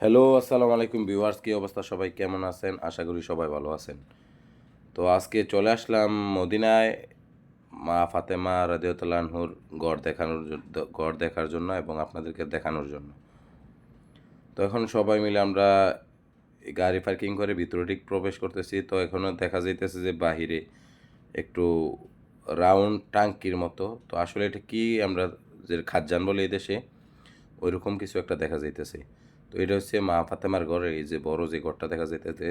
Hello, আসসালামু আলাইকুম viewers, কী অবস্থা সবাই? কেমন আছেন? আশা করি সবাই ভালো আছেন। তো আজকে চলে আসলাম মদিনায় মা ফাতেমা রাদিয়তালানহুর গড় দেখানোর গড় দেখার জন্য এবং আপনাদেরকে দেখানোর জন্য। তো এখন সবাই মিলে আমরা গাড়ি পার্কিং করে ভিতরে ঠিক প্রবেশ করতেছি। তো এখনও দেখা যাইতেছে যে বাহিরে একটু রাউন্ড টাঙ্কির মতো। তো আসলে এটা কি? আমরা যে খাজ্জান বলে এই দেশে, ওইরকম কিছু একটা দেখা যাইতেছে। তো এটা হচ্ছে মা ফাতেমার ঘর এই যে বড় যে ঘরটা দেখা যাইতেছে,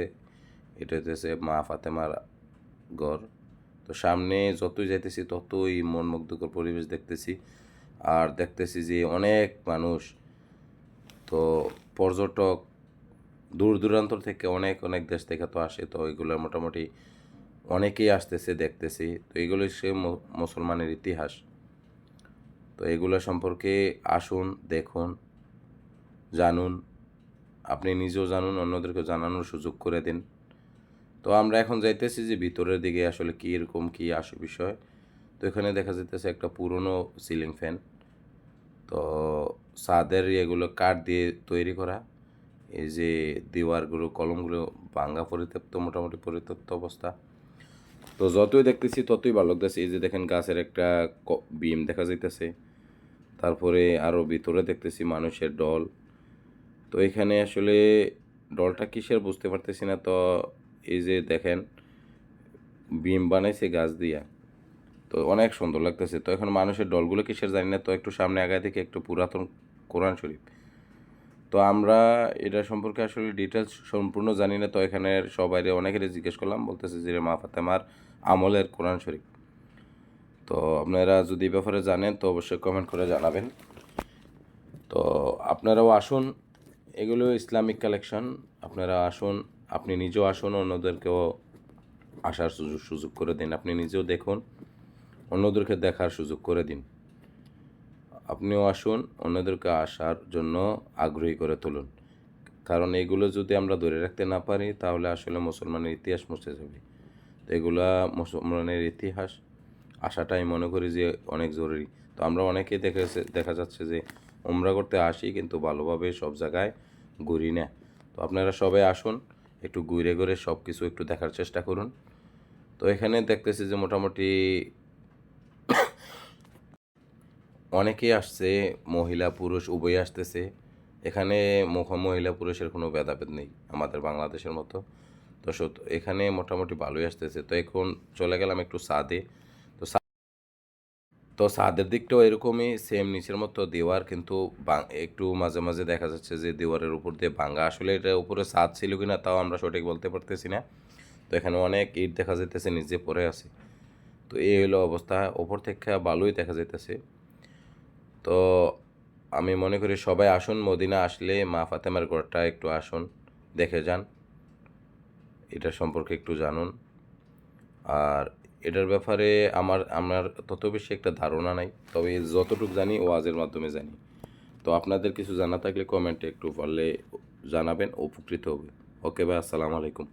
এটা হচ্ছে মা ফাতেমার ঘর। তো সামনে যতই যাইতেছি, ততই মনমুগ্ধকর পরিবেশ দেখতেছি। আর দেখতেছি যে অনেক মানুষ, তো পর্যটক দূর দূরান্ত থেকে অনেক অনেক দেশ থেকে তো আসে, তো এগুলো মোটামুটি অনেকেই আসতেছে, দেখতেছি। তো এগুলো সে মুসলমানের ইতিহাস। তো এগুলো সম্পর্কে আসুন, দেখুন। জানুন। আপনি নিজেও জানুন অন্যদেরকে জানানোর সুযোগ করে দিন। তো আমরা এখন যাইতেছি যে ভিতরের দিকে আসলে কী এরকম, কী আসে বিষয়। তো এখানে দেখা যাইতেছে একটা পুরনো সিলিং ফ্যান তো ছাদের এগুলো কাঠ দিয়ে তৈরি করা। এই যে দেওয়ারগুলো, কলমগুলো ভাঙ্গা পরিত্যক্ত, মোটামুটি পরিত্যক্ত অবস্থা। তো যতই দেখতেছি ততই ভালো লাগতেছে। এই যে দেখেন গাছের একটা বিম দেখা যাইতেছে। তারপরে আরও ভিতরে দেখতেছি মানুষের ডল তো এখানে আসলে ডলটা কিসের বুঝতে পারতেছি না। তো এই যে দেখেন বিম বানাইছে গাছ দিয়া। তো অনেক সুন্দর লাগতেছে। তো এখন মানুষের ডলগুলো কিসের জানি না। তো একটু সামনে আগায় থেকে একটু পুরাতন কোরআন শরীফ। তো আমরা এটা সম্পর্কে আসলে ডিটেলস সম্পূর্ণ জানি না। তো এখানে সবাই অনেকের জিজ্ঞেস করলাম, বলতেছে যে মা ফাতেমার আমলের কোরআন শরীফ। তো আপনারা যদি ব্যাপারে জানেন, তো অবশ্যই কমেন্ট করে জানাবেন। তো আপনারাও আসুন এগুলো ইসলামিক কালেকশন। আপনারা আসুন, আপনি নিজেও আসুন, অন্যদেরকেও আসার সুযোগ সুযোগ করে দিন। আপনি নিজেও দেখুন, অন্যদেরকে দেখার সুযোগ করে দিন। আপনিও আসুন, অন্যদেরকে আসার জন্য আগ্রহী করে তুলুন। কারণ এগুলো যদি আমরা ধরে রাখতে না পারি, তাহলে আসলে মুসলমানের ইতিহাস মুছে যাবে। তো এগুলা মুসলমানের ইতিহাস আসাটাই মনে করি যে অনেক জরুরি। তো আমরা অনেকেই দেখেছে দেখা যাচ্ছে যে উমরা করতে আসি, কিন্তু ভালোভাবে সব জায়গায় ঘুরি না। তো আপনারা সবাই আসুন, একটু ঘুরে ঘুরে সব কিছু একটু দেখার চেষ্টা করুন। তো এখানে দেখতেছি যে মোটামুটি অনেকেই আসছে, মহিলা, পুরুষ উভয় আসতেছে। এখানে মুখ মহিলা, পুরুষের কোনো ভেদাভেদ নেই, আমাদের বাংলাদেশের মতো। তো এখানে মোটামুটি ভালোই আসতেছে। তো এখন চলে গেলাম একটু সাদে। তো সাদের দিকটাও এরকমই সেম নিচের মতো দেওয়ার কিন্তু একটু মাঝে মাঝে দেখা যাচ্ছে যে দেওয়ারের উপর দিয়ে ভাঙ্গা আসলে এটা উপরে ছাদ ছিল কিনা তাও আমরা সঠিক বলতে পারতেছি না। তো এখানে অনেক ইট দেখা যাইতেছে, নিচে পড়ে আছে। তো এই হলো অবস্থা। ওপর থেকে ভালোই দেখা যাইতেছে। তো আমি মনে করি সবাই আসুন, মদিনা আসলে মা ফাতেমার ঘরটা একটু আসুন, দেখে যান। এটা সম্পর্কে একটু জানুন। আর এটার ব্যাপারে আমার আমার তত বেশি একটা ধারণা নাই, তবে যতটুকু জানি ওয়াজের মাধ্যমে জানি। তো আপনাদের কিছু জানা থাকলে কমেন্টে একটু পারলে জানাবেন উপকৃত হবে। ওকে ভাই, আসসালামু আলাইকুম।